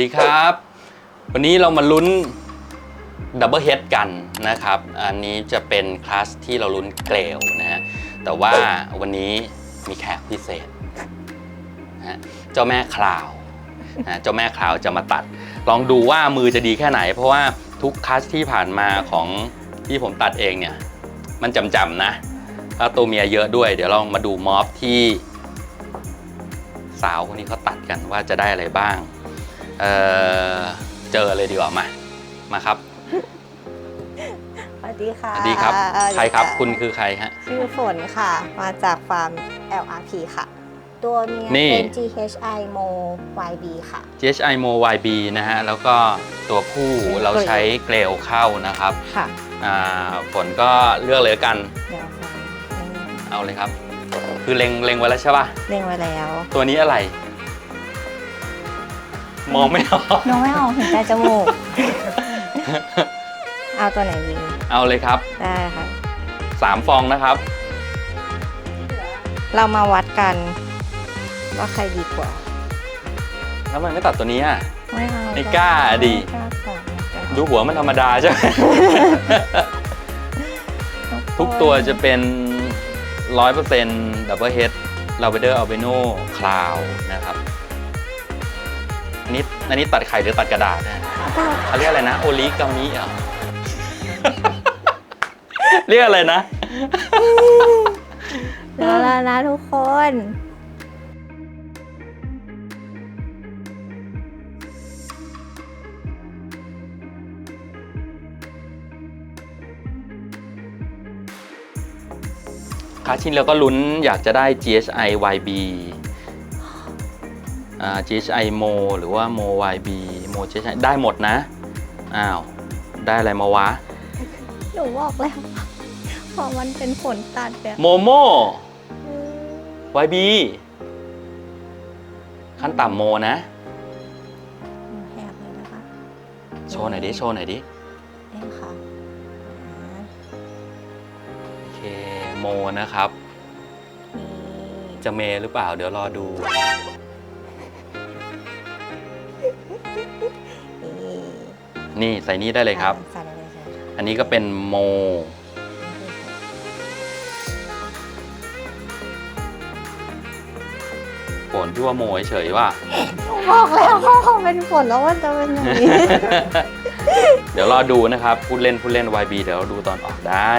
ดีครับ วันนี้เรามาลุ้นดับเบิลเฮดกันนะครับ อันนี้จะเป็นคลาสที่เราลุ้นเกลวนะฮะ แต่ว่าวันนี้มีแขกพิเศษนะฮะเจ้าแม่คลาวนะเจ้าแม่คลาวจะมาตัด ลองดูว่ามือจะดีแค่ไหน เพราะว่าทุกคลาสที่ผ่านมาของที่ผมตัดเองเนี่ย มันจำๆนะแล้วตัวเมียเยอะด้วย เดี๋ยวลองมาดูมอฟที่สาวคนนี้เขาตัดกันว่าจะได้อะไรบ้าง เออเจอเลยดีกว่ามา มาครับสวัสดีค่ะสวัสดีครับสวัสดีใครครับะคุณคือใครฮะ ชื่อฝนค่ะ มาจากฟาร์ม LRP ค่ะ ตัวเมียนี่ เป็น GHI Mo YB ค่ะ GHI Mo YB นะฮะ แล้วก็ตัวผู้เราใช้เกลวเข้านะครับค่ะอ่าฝนก็เลือกเลยละกัน เดี๋ยวฟังเอาเลยครับ คือเล็งเล็งไว้แล้วใช่ป่ะ เล็งไว้แล้ว ตัวนี้อะไร มองไม่ออกน้องไม่ออกเห็นแต่จมูก เอาตัวไหนดีเอาเลยครับได้ค่ะ3ฟองนะครับ เรามาวัดกันว่าใครดีกว่า แล้วมันไม่ตัดตัวนี้อะ ไม่เอาไม่กล้าดิ ไม่กล้าตัดไม่กล้าดูหัวมันธรรมดาใช่ไหม ทุกตัวจะเป็น100% Double Head Lavender Albino Cloud นะครับอั นนี้อันนี้ตัดไข่หรือตัดกระดาษนะเขาเรียกอะไรนะ โอลิกามิอะเรียกอะไรนะเดี๋ยวแล้วนะทุกคนคาชินแล้วก็ลุ้นอยากจะได้ GHI YB อ่า GHI Mo หรือว่า Mo YB Mo GHI ได้หมดนะ อ้าว ได้อะไรมาวะ หนูบอกแล้วพอมันเป็นฝนตัดเนี่ยโมโม YB ขั้นต่ำโมนะหนูแหกเลยนะคะ โชว์หน่อยดิ โชว์หน่อยดินี่ค่ะอ่าโอเค โมนะครับนี่จะเมหรือเปล่า เดี๋ยวรอดู นี่นี่ใส่นี่ได้เลยครับ ใส่ได้เลยใช่ค่ะอันนี้ก็เป็นโม ฝนที่ว่าโมเฉยๆว่า บอกแล้วว่าพอเป็นฝนแล้วมันจะเป็นอย่างนี้ เดี๋ยวรอดูนะครับพูดเล่นพูดเล่น YB เดี๋ยวเราดูตอนออกได้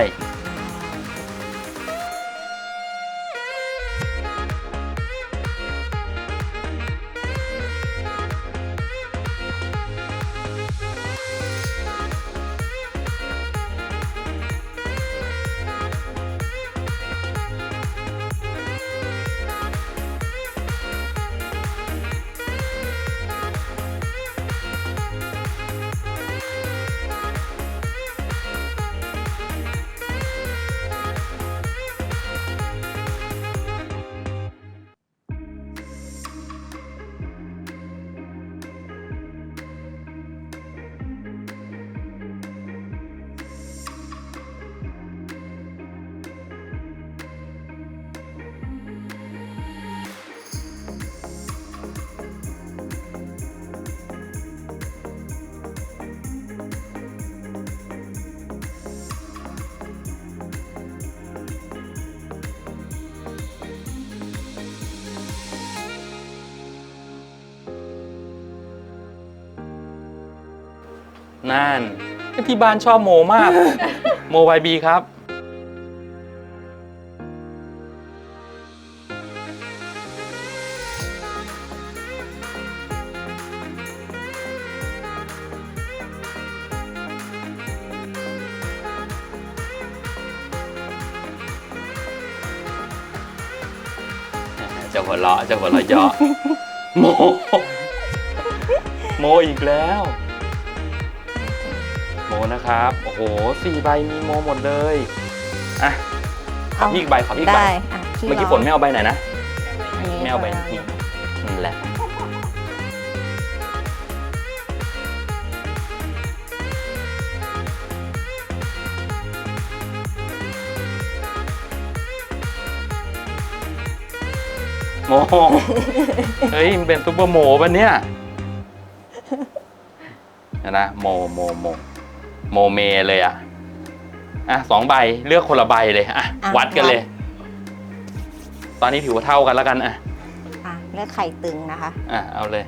นั่นที่บ้านชอบโมมาก โม YB ครับจะหัวเราะจะหัวเราะเยาะโม โมอีกแล้ว โมนะครับ โอ้โหสี่ใบมีโมหมดเลยอะขอพี่อีกใบขอพี่อีกใบได้อะพี่เมื่อกี้ลงฝนไม่เอาใบไหนนะอันนี้ไม่เอาใบลนี้งนั่นแหละโมเฮ้ยมันเป็นซุปเปอร์โมปะเนี่ยเห็นะโมโมโม โมเมเลยอะอะสองใบเลือกคนละใบเลยอะอะวัดกันเลย ตอนนี้ถือว่าเท่ากันแล้วกันอะอะเลือกไข่ตึงนะคะ อะเอาเลย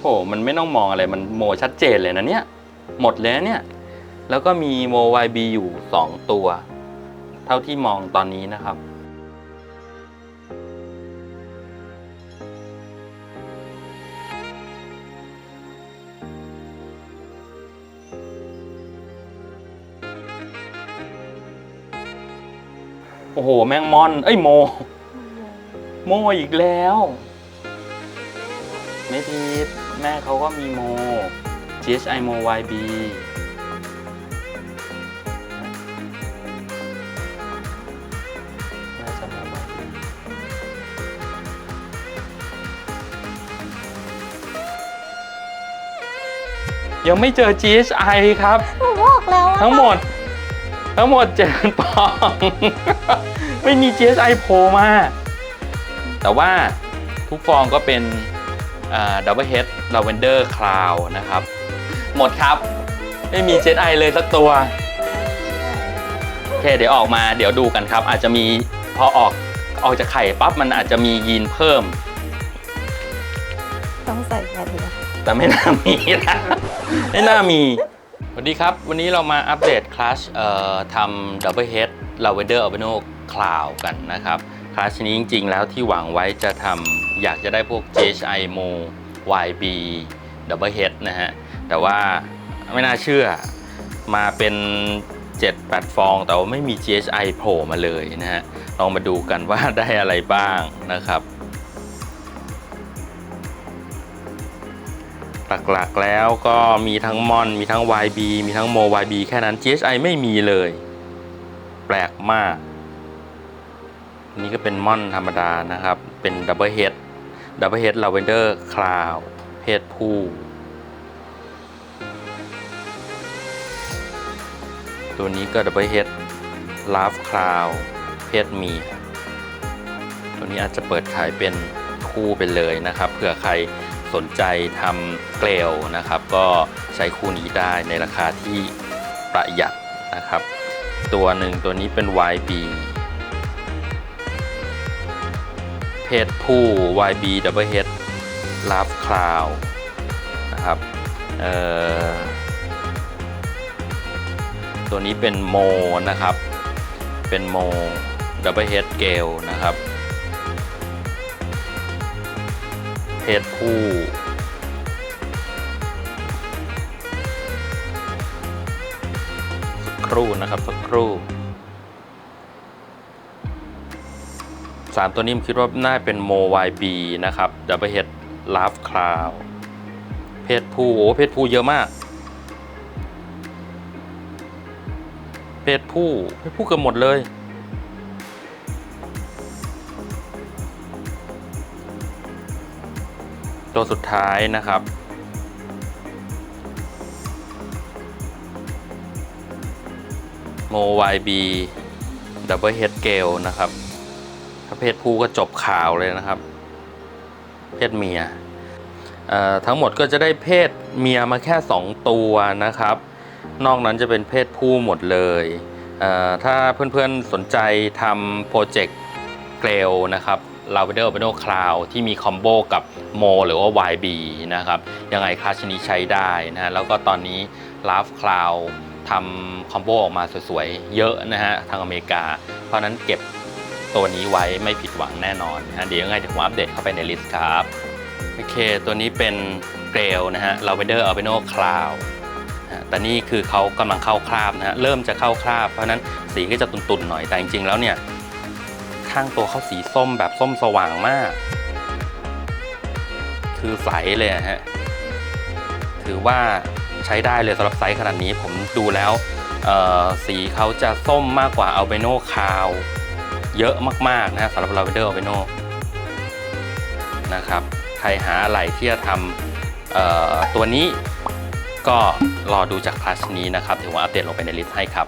โอ้มันไม่ต้องมองอะไรมันโมชัดเจนเลยนะเนี่ย หมดเลยนะเนี่ย แล้วก็มีโม YB อยู่ 2 ตัว เท่าที่มองตอนนี้นะครับโอ้โห แมงมอน เอ้ยโม โมอีกแล้ว ไม่ผิด แม่เขาก็มีโม GHI โม YB น่าจะโม YB ยังไม่เจอ GHI ครับ หนูบอกแล้วว่าทั้งหมด ทั้งหมดเจ็ดปอง ไม่มี GSI โผล่มา แต่ว่าทุกฟองก็เป็น ดับเบิลเฮดลาเวนเดอร์คลาวนะครับ หมดครับ ไม่มี GSI เลยสักตัว โอเค เดี๋ยวออกมาเดี๋ยวดูกันครับ อาจจะมีพอออกออกจากไข่ปั๊บมันอาจจะมียีนเพิ่ม ต้องใส่แค่เดียวแต่ไม่น่ามีนะไม่น่ามี สวัสดีครับ วันนี้เรามาอัปเดตคลาสเอ่อทำ Double Head Lavender Albino Cloud กันนะครับ คลาสนี้จริง ๆ แล้วที่หวังไว้จะทำ อยากจะได้พวก GHI Mo YB Double Head นะฮะ แต่ว่าไม่น่าเชื่อมาเป็น 7-8 ฟอง แต่ว่าไม่มี GHI โผล่มาเลยนะฮะ ลองมาดูกันว่าได้อะไรบ้างนะครับ หลักๆแล้วก็มีทั้งมอน มีทั้ง YB มีทั้งโม YB แค่นั้น GHI ไม่มีเลย แปลกมากนนี้ก็เป็นมอนธรรมดานะครับ เป็นดับเบิลเฮด ดับเบิลเฮดลาเวนเดอร์คลาวเพศผู้ ตัวนี้ก็ดับเบิลเฮดลาฟคลาวเพศเมียตัวนี้อาจจะเปิดขายเป็นคู่ไปเลยนะครับ เผื่อใครสนใจทำเกลียวนะครับ ก็ใช้คู่นี้ได้ในราคาที่ประหยัดนะครับ ตัวหนึ่งตัวนี้เป็น YB เพศผู้ YB Double Head Love Cloud นะครับเอ่อตัวนี้เป็นโมนะครับ เป็นโม Double Head Gale นะครับเพศผู้ สักครู่นะครับ สักครู่ สามตัวนี้ผมคิดว่าน่าเป็นโม YB นะครับดับเบิลเฮดลาฟคลาวเพศผู้โอ้เพศผู้เยอะมาก เพศผู้เพศผู้เกือบหมดเลย ตัวสุดท้ายนะครับโม YB Double Head Gale นะครับ ถ้าเพศผู้ก็จบข่าวเลยนะครับ เพศเมียทั้งหมดก็จะได้เพศเมียมาแค่ 2 ตัวนะครับ นอกนั้นจะเป็นเพศผู้หมดเลยเถ้าเพื่อนๆสนใจทำโปรเจกต์เกลนะครับ l a v e n d e r a l b i n o Cloud ที่มีคอมโบกับโมหรือว่า YB นะครับ ยังไงคลาสนี้ใช้ได้นะฮะแล้วก็ตอนนี้ Love Cloud ทำคอมโบออกมาสวยๆ เยอะนะฮะ ทางอเมริกา เพราะนั้นเก็บ ตัวนี้ไว้ไม่ผิดหวังแน่นอนนะเดี๋ยวยังไงเดี๋ยวผมอัปเดตเข้าไปในลิสต์ครับโอเค ตัวนี้เป็นเกรลนะฮะ Lavender Albino Cloud นะฮะแต่นี่คือเขากำลังเข้าคราบนะฮะเริ่มจะเข้าคราบ เพราะนั้นสีก็จะตุนๆหน่อยแต่จริงๆแล้วเนี่ยข้างตัวเขาสีส้มแบบส้มสว่างมาก คือใสเลยฮะถือว่าใช้ได้เลยสำหรับไซส์ขนาดนี้ผมดูแล้วสีเขาจะส้มมากกว่าอัลเบโนคาว เยอะมากๆนะฮะสำหรับลาเวนเดอร์อัลเบโนนะครับ ใครหาอะไรที่จะทำตัวนี้ก็รอดูจากคลาสนี้นะครับเดี๋ยวผมอัปเดตลงไปในลิสต์ให้ครับ